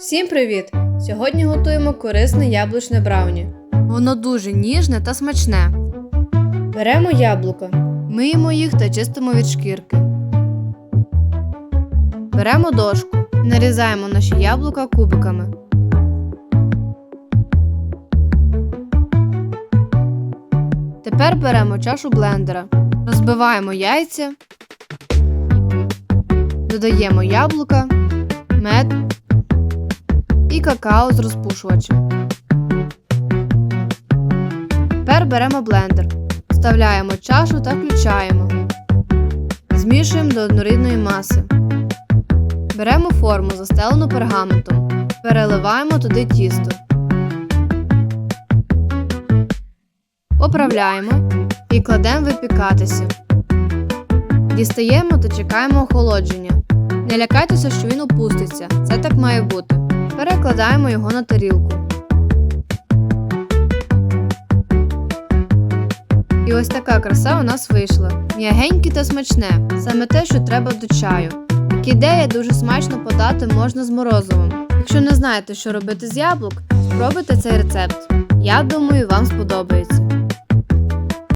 Всім привіт! Сьогодні готуємо корисне яблучне брауні. Воно дуже ніжне та смачне. Беремо яблука. Миємо їх та чистимо від шкірки. Беремо дошку. Нарізаємо наші яблука кубиками. Тепер беремо чашу блендера. Розбиваємо яйця. Додаємо яблука, мед і какао з розпушувачем. Тепер беремо блендер. Вставляємо чашу та включаємо. Змішуємо до однорідної маси. Беремо форму, застелену пергаментом. Переливаємо туди тісто. Поправляємо і кладемо випікатися. Дістаємо та чекаємо охолодження. Не лякайтеся, що він опуститься. Це так має бути. Перекладаємо його на тарілку. І ось така краса у нас вийшла. М'ягеньке та смачне, саме те, що треба до чаю. Як ідея дуже смачно подати можна з морозивом. Якщо не знаєте, що робити з яблук, спробуйте цей рецепт. Я думаю, вам сподобається.